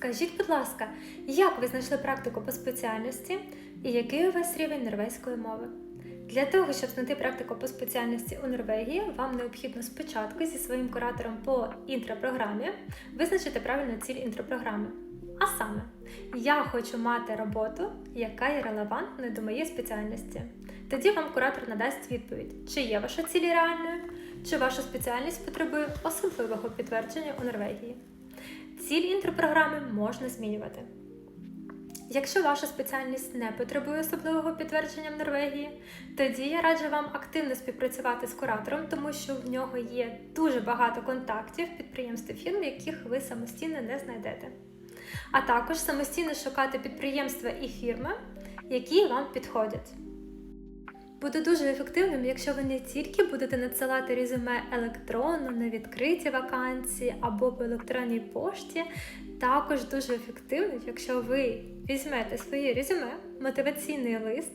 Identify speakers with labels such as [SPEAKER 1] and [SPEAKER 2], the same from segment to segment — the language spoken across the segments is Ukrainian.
[SPEAKER 1] Скажіть, будь ласка, як ви знайшли практику по спеціальності і який у вас рівень норвезької мови? Для того, щоб знайти практику по спеціальності у Норвегії, вам необхідно спочатку зі своїм куратором по інтропрограмі визначити правильну ціль інтропрограми. А саме, я хочу мати роботу, яка є релевантною до моєї спеціальності. Тоді вам куратор надасть відповідь, чи є ваша ціль реальною, чи ваша спеціальність потребує особливого підтвердження у Норвегії. Ціль інтропрограми можна змінювати. Якщо ваша спеціальність не потребує особливого підтвердження в Норвегії, тоді я раджу вам активно співпрацювати з куратором, тому що в нього є дуже багато контактів підприємств і фірм, яких ви самостійно не знайдете. А також самостійно шукати підприємства і фірми, які вам підходять. Буде дуже ефективним, якщо ви не тільки будете надсилати резюме електронно на відкриті вакансії або по електронній пошті, також дуже ефективно, якщо ви візьмете своє резюме, мотиваційний лист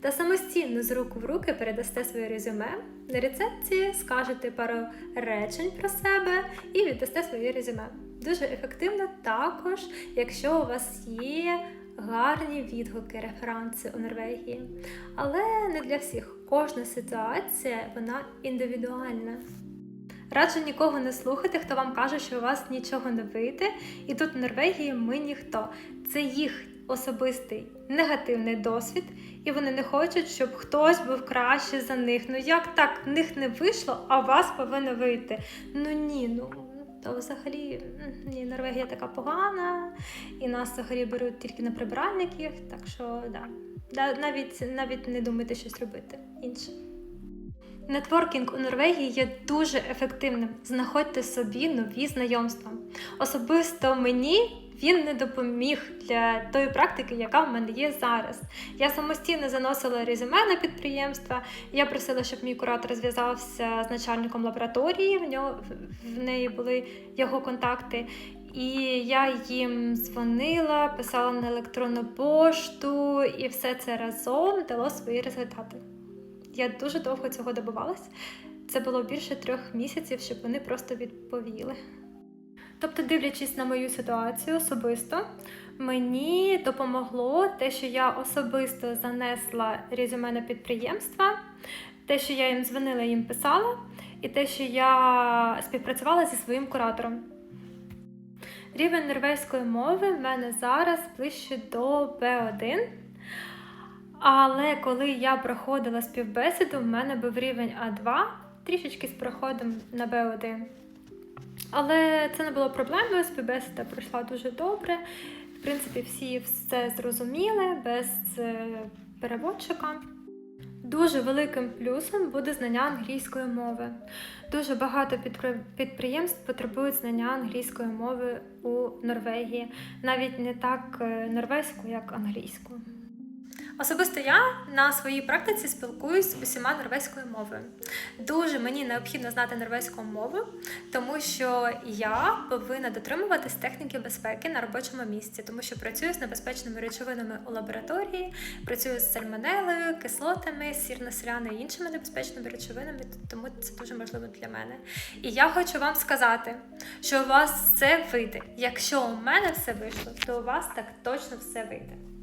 [SPEAKER 1] та самостійно з рук в руки передасте своє резюме на рецепції, скажете пару речень про себе і віддасте своє резюме. Дуже ефективно також, якщо у вас є гарні відгуки, референси у Норвегії. Але не для всіх. Кожна ситуація вона індивідуальна. Раджу нікого не слухати, хто вам каже, що у вас нічого не вийде, і тут в Норвегії ми ніхто. Це їх особистий негативний досвід, і вони не хочуть, щоб хтось був краще за них. Ну як так в них не вийшло, а у вас повинно вийти? Ну ні, ну то взагалі ні, Норвегія така погана, і нас взагалі беруть тільки на прибиральників, так що да. Да, навіть навіть не думайте щось робити інше. Нетворкінг у Норвегії є дуже ефективним. Знаходьте собі нові знайомства. Особисто мені він не допоміг для тої практики, яка в мене є зараз. Я самостійно заносила резюме на підприємства. Я просила, щоб мій куратор зв'язався з начальником лабораторії. В нього в неї були його контакти. І я їм дзвонила, писала на електронну пошту, і все це разом дало свої результати. Я дуже довго цього добивалась. Це було більше трьох місяців, щоб вони просто відповіли. Тобто, дивлячись на мою ситуацію особисто, мені допомогло те, що я особисто занесла резюме на підприємства, те, що я їм дзвонила, їм писала, і те, що я співпрацювала зі своїм куратором. Рівень норвезької мови в мене зараз ближче до B1. Але коли я проходила співбесіду, в мене був рівень А2, трішечки з проходом на Б1. Але це не було проблемою, співбесіда пройшла дуже добре. В принципі, всі все зрозуміли без е, переводчика. Дуже великим плюсом буде знання англійської мови. Дуже багато підприємств потребують знання англійської мови у Норвегії, навіть не так е, норвезьку, як англійську. Особисто я на своїй практиці спілкуюсь усіма норвезькою мовою. Дуже мені необхідно знати норвезьку мову, тому що я повинна дотримуватись техніки безпеки на робочому місці, тому що працюю з небезпечними речовинами у лабораторії, працюю з сальмонелою, кислотами, сірно-селяною і іншими небезпечними речовинами, тому це дуже важливо для мене. І я хочу вам сказати, що у вас все вийде. Якщо у мене все вийшло, то у вас так точно все вийде.